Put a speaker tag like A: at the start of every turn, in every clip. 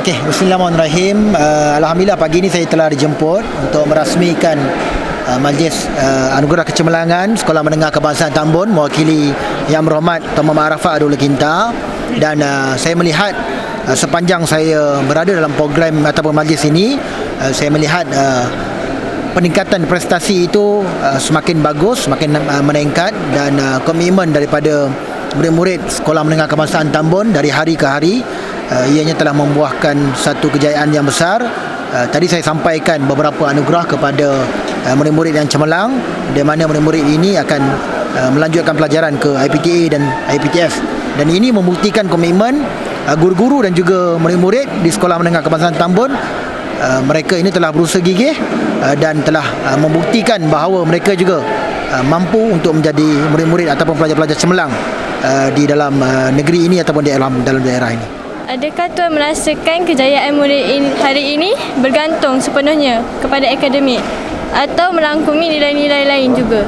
A: Okey, Bismillahirrahmanirrahim. Uh, Alhamdulillah pagi ini saya telah dijemput untuk merasmikan uh, Majlis uh, Anugerah Kecemerlangan Sekolah Menengah Kebangsaan Tambun mewakili Yang Berhormat Tuan Muhammad Arafat Abdul Kinta dan uh, saya melihat uh, sepanjang saya berada dalam program ataupun majlis ini uh, saya melihat uh, peningkatan prestasi itu uh, semakin bagus, semakin uh, meningkat dan uh, komitmen daripada murid-murid Sekolah Menengah Kebangsaan Tambun dari hari ke hari uh, ianya telah membuahkan satu kejayaan yang besar. Uh, tadi saya sampaikan beberapa anugerah kepada uh, murid-murid yang cemerlang di mana murid-murid ini akan melanjutkan pelajaran ke IPTA dan IPTS dan ini membuktikan komitmen guru-guru dan juga murid-murid di Sekolah Menengah Kebangsaan Tambun mereka ini telah berusaha gigih dan telah membuktikan bahawa mereka juga mampu untuk menjadi murid-murid ataupun pelajar-pelajar cemerlang di dalam negeri ini ataupun di dalam daerah ini.
B: Adakah Tuan merasakan kejayaan murid in, hari ini bergantung sepenuhnya kepada akademik atau merangkumi nilai-nilai lain juga?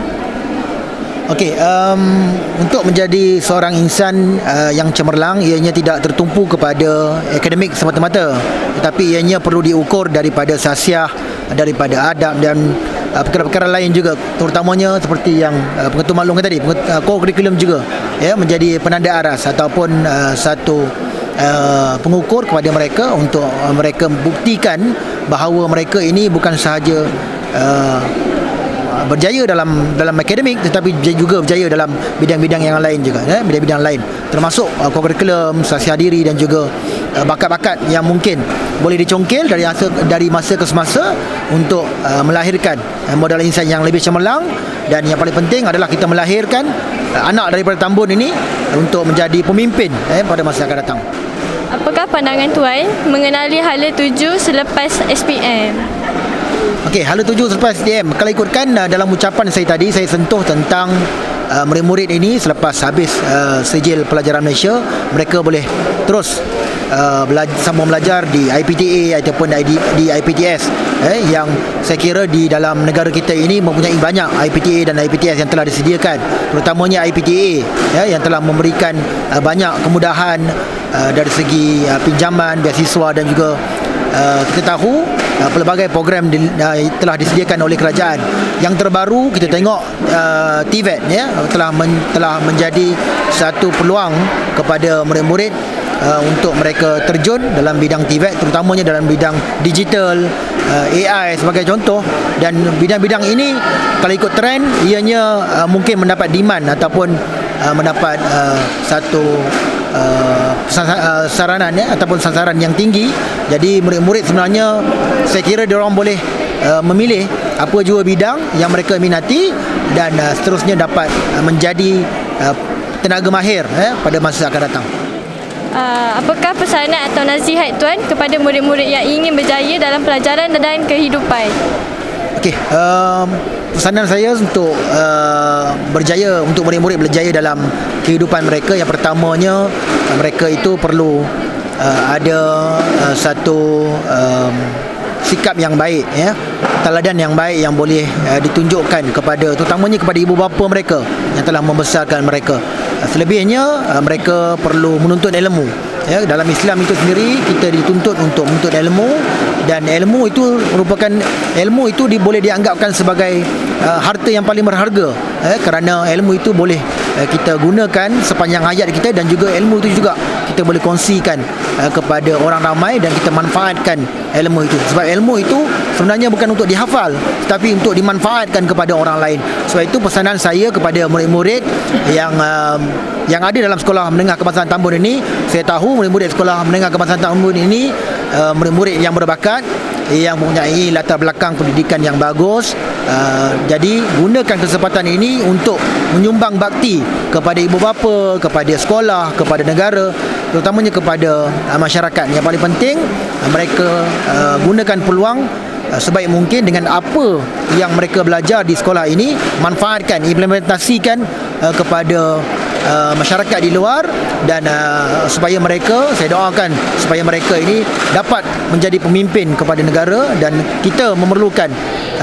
A: Okey, um, untuk menjadi seorang insan uh, yang cemerlang ianya tidak tertumpu kepada akademik semata-mata tetapi ianya perlu diukur daripada sasiah daripada adab dan uh, perkara-perkara lain juga terutamanya seperti yang uh, pengetua maklum tadi uh, core curriculum juga ya menjadi penanda aras ataupun uh, satu uh, pengukur kepada mereka untuk uh, mereka buktikan bahawa mereka ini bukan sahaja uh, berjaya dalam dalam akademik tetapi juga berjaya dalam bidang-bidang yang lain juga ya bidang-bidang lain termasuk uh, kurikulum sasiah diri dan juga uh, bakat-bakat yang mungkin boleh dicongkel dari masa dari masa ke semasa untuk uh, melahirkan uh, modal insan yang lebih cemerlang dan yang paling penting adalah kita melahirkan anak daripada Tambun ini untuk menjadi pemimpin eh, pada masa akan datang.
B: Apakah pandangan Tuan mengenali hala tuju selepas SPM?
A: Okey, hala tuju selepas SDM. Kalau ikutkan uh, dalam ucapan saya tadi, saya sentuh tentang uh, murid-murid ini selepas habis uh, sijil pelajaran Malaysia, mereka boleh terus uh, belajar, sambung belajar di IPTA ataupun di, di IPTS eh, yang saya kira di dalam negara kita ini mempunyai banyak IPTA dan IPTS yang telah disediakan terutamanya IPTA ya, yang telah memberikan uh, banyak kemudahan uh, dari segi uh, pinjaman, beasiswa dan juga Uh, kita tahu uh, pelbagai program di, uh, telah disediakan oleh kerajaan. Yang terbaru kita tengok uh, TVET ya telah men, telah menjadi satu peluang kepada murid-murid uh, untuk mereka terjun dalam bidang TVET terutamanya dalam bidang digital, uh, AI sebagai contoh dan bidang-bidang ini kalau ikut trend ianya uh, mungkin mendapat demand ataupun mendapat satu saranan ya ataupun sasaran yang tinggi jadi murid-murid sebenarnya saya kira dia orang boleh memilih apa jua bidang yang mereka minati dan seterusnya dapat menjadi tenaga mahir eh, pada masa akan datang.
B: Uh, apakah pesanan atau nasihat tuan kepada murid-murid yang ingin berjaya dalam pelajaran dan kehidupan?
A: Okey, um, pesanan saya untuk uh, berjaya untuk murid-murid berjaya dalam kehidupan mereka. Yang pertamanya uh, mereka itu perlu uh, ada uh, satu um, sikap yang baik ya. Teladan yang baik yang boleh uh, ditunjukkan kepada terutamanya kepada ibu bapa mereka yang telah membesarkan mereka selebihnya uh, mereka perlu menuntut ilmu. Ya dalam Islam itu sendiri kita dituntut untuk menuntut ilmu. Dan ilmu itu merupakan ilmu itu di, boleh dianggapkan sebagai uh, harta yang paling berharga. Eh, kerana ilmu itu boleh uh, kita gunakan sepanjang hayat kita dan juga ilmu itu juga kita boleh kongsikan uh, kepada orang ramai dan kita manfaatkan ilmu itu. Sebab ilmu itu sebenarnya bukan untuk dihafal tapi untuk dimanfaatkan kepada orang lain. Sebab itu pesanan saya kepada murid-murid yang uh, yang ada dalam sekolah menengah kebangsaan Tambun ini. Saya tahu murid-murid sekolah menengah kebangsaan Tambun ini uh, murid-murid yang berbakat yang mempunyai latar belakang pendidikan yang bagus. Uh, jadi gunakan kesempatan ini untuk menyumbang bakti kepada ibu bapa kepada sekolah kepada negara terutamanya kepada uh, masyarakat. Yang paling penting uh, mereka uh, gunakan peluang sebaik mungkin dengan apa yang mereka belajar di sekolah ini manfaatkan implementasikan uh, kepada uh, masyarakat di luar dan uh, supaya mereka saya doakan supaya mereka ini dapat menjadi pemimpin kepada negara dan kita memerlukan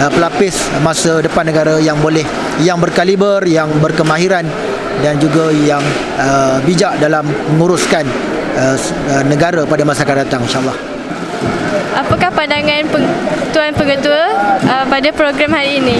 A: uh, pelapis masa depan negara yang boleh yang berkaliber yang berkemahiran dan juga yang uh, bijak dalam menguruskan uh, negara pada masa akan datang insyaallah
B: Apakah pandangan peng- Tuan Pengetua uh, pada program hari ini?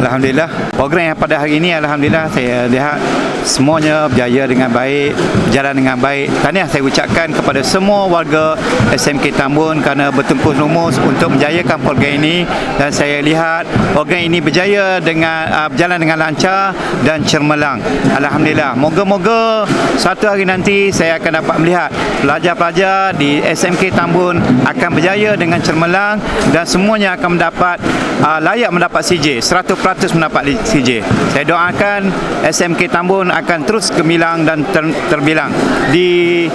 C: Alhamdulillah. Program yang pada hari ini Alhamdulillah Saya lihat Semuanya berjaya dengan baik Berjalan dengan baik. Tahniah saya ucapkan kepada semua warga SMK Tambun Kerana bertempur lumus Untuk menjayakan program ini. Dan saya lihat Program ini berjaya dengan uh, Berjalan dengan lancar Dan cermelang. Alhamdulillah. Moga-moga Satu hari nanti Saya akan dapat melihat Pelajar-pelajar di SMK Tambun Akan berjaya dengan cermelang Dan semuanya akan mendapat uh, Layak mendapat CJ 100% mendapat CJ. Saya doakan SMK Tambun akan terus gemilang dan ter, terbilang di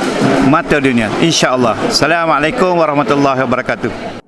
C: mata dunia. InsyaAllah. Assalamualaikum warahmatullahi wabarakatuh.